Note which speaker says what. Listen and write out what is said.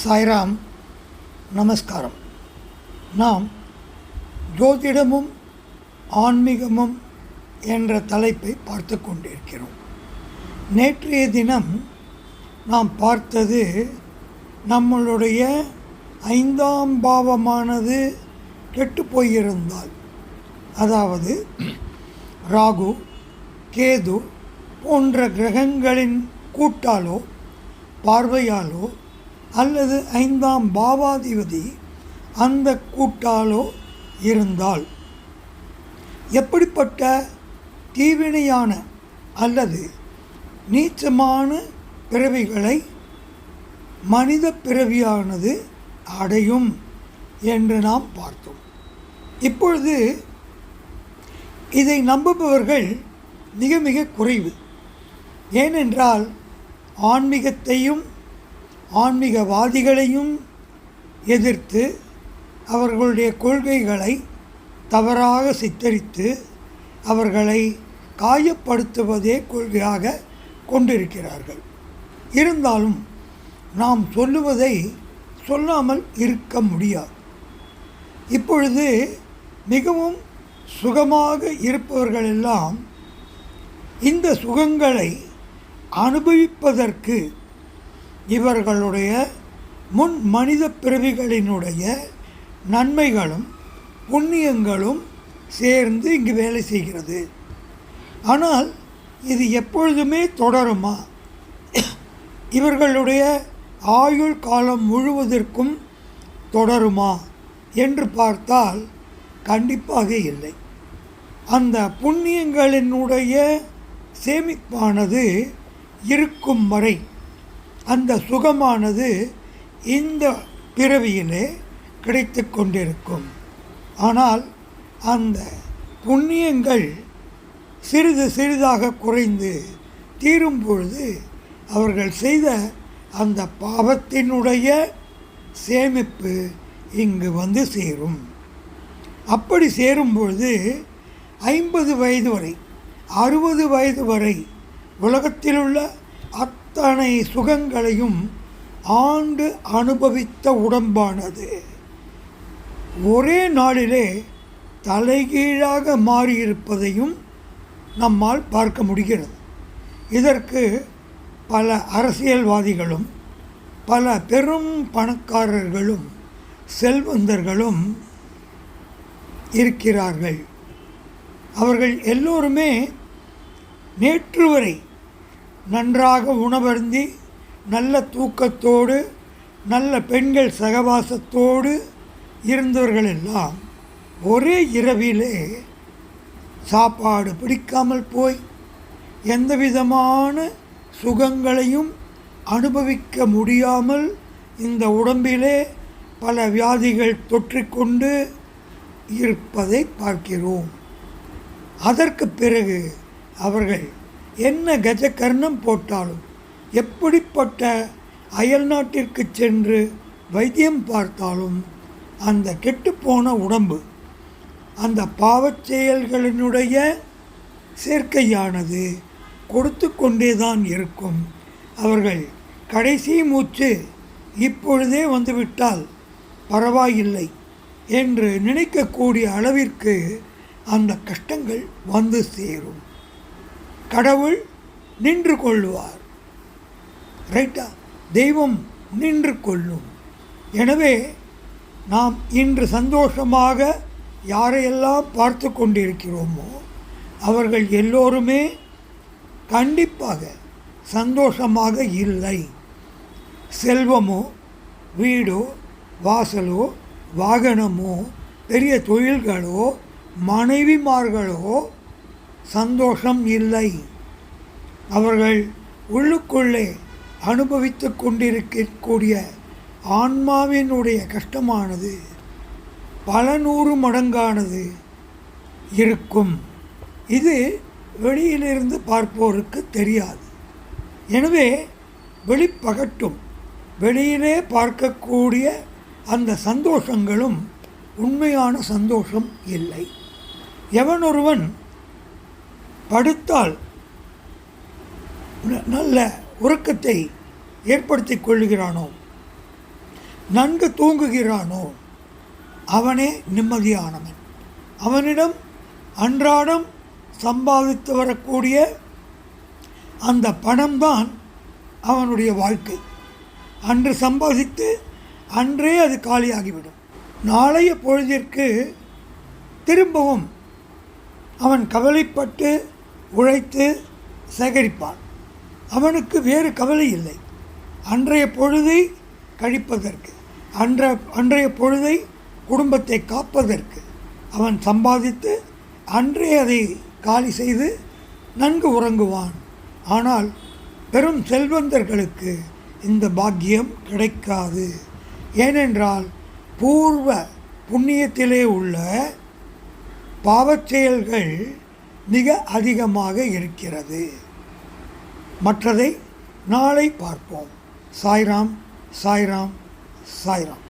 Speaker 1: சாய்ராம் நமஸ்காரம். நாம் ஜோதிடமும் ஆன்மீகமும் என்ற தலைப்பை பார்த்து கொண்டிருக்கிறோம். நேற்றைய தினம் நாம் பார்த்தது நம்மளுடைய ஐந்தாம் பாவமானது கெட்டு போயிருந்தால் அதாவது ராகு கேது போன்ற கிரகங்களின் கூட்டாலோ பார்வையாலோ அல்லது ஐந்தாம் பாவாதிபதி அந்த கூட்டாலோ இருந்தால் எப்படிப்பட்ட தீவினையான அல்லது நீச்சமான பிறவிகளை மனித பிறவியானது அடையும் என்று நாம் பார்த்தோம். இப்பொழுது இதை நம்புபவர்கள் மிக மிக குறைவு. ஏனென்றால் ஆன்மீகத்தையும் ஆன்மீகவாதிகளையும் எதிர்த்து அவர்களுடைய கொள்கைகளை தவறாக சித்தரித்து அவர்களை காயப்படுத்துவதே கொள்கையாக கொண்டிருக்கிறார்கள். இருந்தாலும் நாம் சொல்லுவதை சொல்லாமல் இருக்க முடியாது. இப்பொழுது மிகவும் சுகமாக இருப்பவர்களெல்லாம் இந்த சுகங்களை அனுபவிப்பதற்கு இவர்களுடைய முன் மனித பிறவிகளினுடைய நன்மைகளும் புண்ணியங்களும் சேர்ந்து இங்கு வேலை செய்கிறது. ஆனால் இது எப்பொழுதுமே தொடருமா? இவர்களுடைய ஆயுள் காலம் முழுவதற்கும் தொடருமா என்று பார்த்தால் கண்டிப்பாக இல்லை. அந்த புண்ணியங்களினுடைய சேமிப்பானது இருக்கும் வரை அந்த சுகமானது இந்த பிறவியிலே கிடைத்து கொண்டிருக்கும் ஆனால் அந்த புண்ணியங்கள் சிறிது சிறிதாக குறைந்து தீரும் பொழுது அவர்கள் செய்த அந்த பாவத்தினுடைய சேமிப்பு இங்கு வந்து சேரும். அப்படி சேரும்பொழுது ஐம்பது வயது வரை அறுபது வயது வரை உலகத்திலுள்ள அத்தனை சுகங்களையும் ஆண்டு அனுபவித்த உடம்பானது. ஒரே நாளிலே தலைகீழாக மாறியிருப்பதையும் நம்மால் பார்க்க முடிகிறது. இதற்கு பல அரசியல்வாதிகளும் பல பெரும் பணக்காரர்களும் செல்வந்தர்களும் இருக்கிறார்கள். அவர்கள் எல்லோருமே நேற்று வரை நன்றாக உணவருந்தி நல்ல தூக்கத்தோடு நல்ல பெண்கள் சகவாசத்தோடு இருந்தவர்கள் எல்லாம் ஒரே இரவிலே சாப்பாடு பிடிக்காமல் போய் எந்த விதமான சுகங்களையும் அனுபவிக்க முடியாமல் இந்த உடம்பிலே பல வியாதிகள் தொற்றிக்கொண்டு இருப்பதை பார்க்கிறோம். அதற்கு பிறகு அவர்கள் என்ன கஜகர்ணம் போட்டாலும்? எப்படிப்பட்ட அயல் நாட்டிற்கு சென்று வைத்தியம் பார்த்தாலும் அந்த கெட்டுப்போன உடம்பு அந்த பாவச் செயல்களினுடைய சேர்க்கையானது கொடுத்து கொண்டே தான் இருக்கும். அவர்கள் கடைசி மூச்சு இப்பொழுதே வந்துவிட்டால் பரவாயில்லை என்று நினைக்கக்கூடிய அளவிற்கு அந்த கஷ்டங்கள் வந்து சேரும். கடவுள் நின்று கொள்வார் ரைட்டா தெய்வம் நின்று கொள்ளும். எனவே நாம் இன்று சந்தோஷமாக யாரையெல்லாம் பார்த்து கொண்டிருக்கிறோமோ அவர்கள் எல்லோருமே கண்டிப்பாக சந்தோஷமாக இல்லை. செல்வமோ வீடோ வாசலோ வாகனமோ பெரிய தொழில்களோ மனைவிமார்களோ சந்தோஷம் இல்லை. அவர்கள் உள்ளுக்குள்ளே அனுபவித்து கொண்டிருக்கக்கூடிய ஆன்மாவினுடைய கஷ்டமானது பல நூறு மடங்கானது இருக்கும். இது வெளியிலிருந்து பார்ப்போருக்கு தெரியாது. எனவே வெளிப்பகட்டும் வெளியிலே பார்க்கக்கூடிய அந்த சந்தோஷங்களும் உண்மையான சந்தோஷம் இல்லை. எவனொருவன் படுத்தால் நல்ல உறக்கத்தை ஏற்படுத்தி கொள்கிறானோ நன்கு தூங்குகிறானோ? அவனே நிம்மதியானவன். அவனிடம் அன்றாடம் சம்பாதித்து வரக்கூடிய அந்த பணம்தான் அவனுடைய வாழ்க்கை. அன்று சம்பாதித்து அன்றே அது காலியாகிவிடும். நாளைய பொழுதிற்கு திரும்பவும் அவன் கவலைப்பட்டு உழைத்து சேகரிப்பான். அவனுக்கு வேறு கவலை இல்லை. அன்றைய பொழுதை கழிப்பதற்கு அன்ற அன்றைய பொழுதை குடும்பத்தை காப்பதற்கு அவன் சம்பாதித்து அன்றே அதை காலி செய்து நன்கு உறங்குவான். ஆனால் பெரும் செல்வந்தர்களுக்கு இந்த பாக்கியம் கிடைக்காது. ஏனென்றால் பூர்வ புண்ணியத்திலே உள்ள பாவச் செயல்கள் மிக அதிகமாக இருக்கிறது. மற்றதை நாளை பார்ப்போம். சாய்ராம் சாய்ராம் சாய்ராம்.